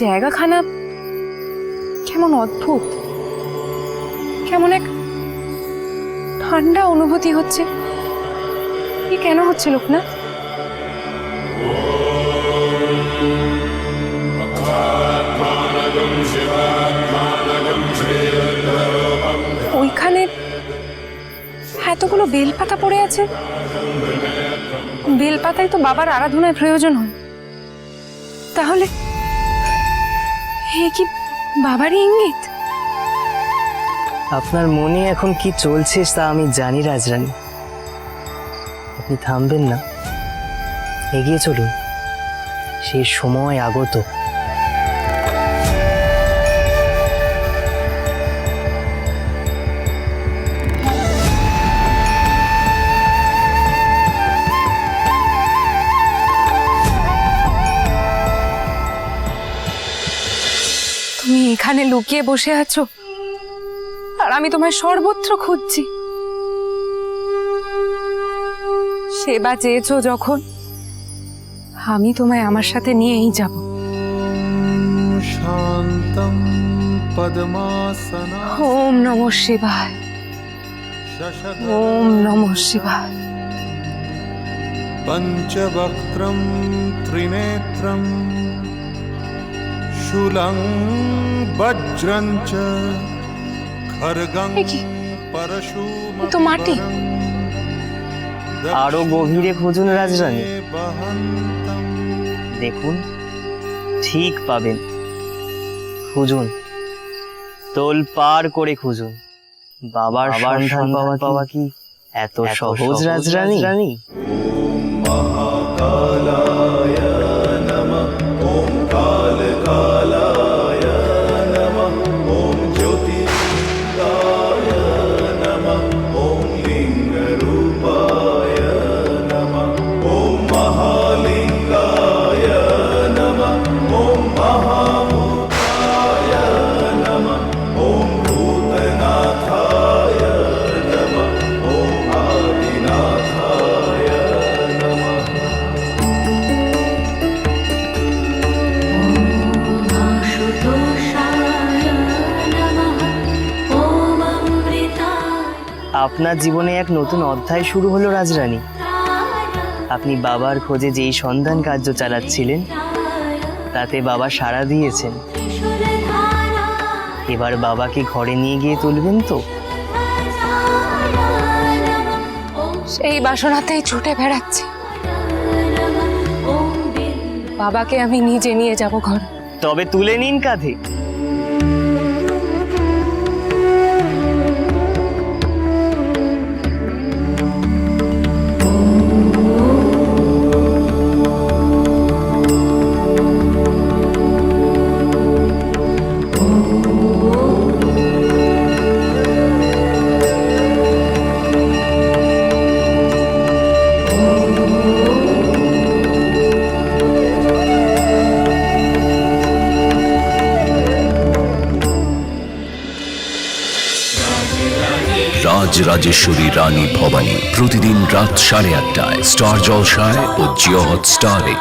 জায়গাখানা? কেমন অদ্ভুত। কেমন এক ঠান্ডা অনুভূতি হচ্ছে। কি কেন হচ্ছে লোকনাথ ওইখানে এতগুলো বেলপাতা পড়ে আছে। বেলপাতাই তো বাবার আরাধনায় প্রয়োজন হয়। তাহলে কি বাবারই ইঙ্গিত? আপনার মনে এখন কি চলছে তা আমি জানি, রাজরানী। আপনি থামবেন না। এগিয়ে চলুন। সেই সময় আগত। এখানে লুকিয়ে বসে আছো? আর আমি তোমায় সর্বত্র খুঁজছি। সেবা চেয়েছো যখন আমি তোমায় আমার সাথে নিয়েই যাব। শান্তম পদ্মাসনা ওম নমঃ শিবায়। ওম নমঃ শিবায়। পঞ্চবক্ত্রম ত্রিনেত্রম। शूलं वज्रं च खड्गं এ কি? এ তো মাটি। আরো গভীরে খুঁজুন রাজরানী বহন্তম দেখুন ঠিক পাবেন খুঁজুন তোল পার করে খুঁজুন বাবার সন্ধান পাওয়া পাওয়া কি এত সহজ রাজরানী আপনার জীবনে এক নতুন অধ্যায় শুরু হলো রাজরানী। আপনি বাবার খোঁজে যেই সন্ধান কার্য চালাচ্ছিলেন তাতে বাবা সাড়া দিয়েছেন। এবার বাবাকে ঘরে নিয়ে গিয়ে তুলবেন তো? সেই বাসনাতেই ছুটে বেড়াচ্ছি। বাবাকে আমি নিজে নিয়ে যাব ঘরে। তবে তুলে নিন কাঁধে। রাজ রাজেশ্বরী রানী ভবানী প্রতিদিন রাত সাড়ে আটটায় স্টার জলসায় ও জিওহট স্টারে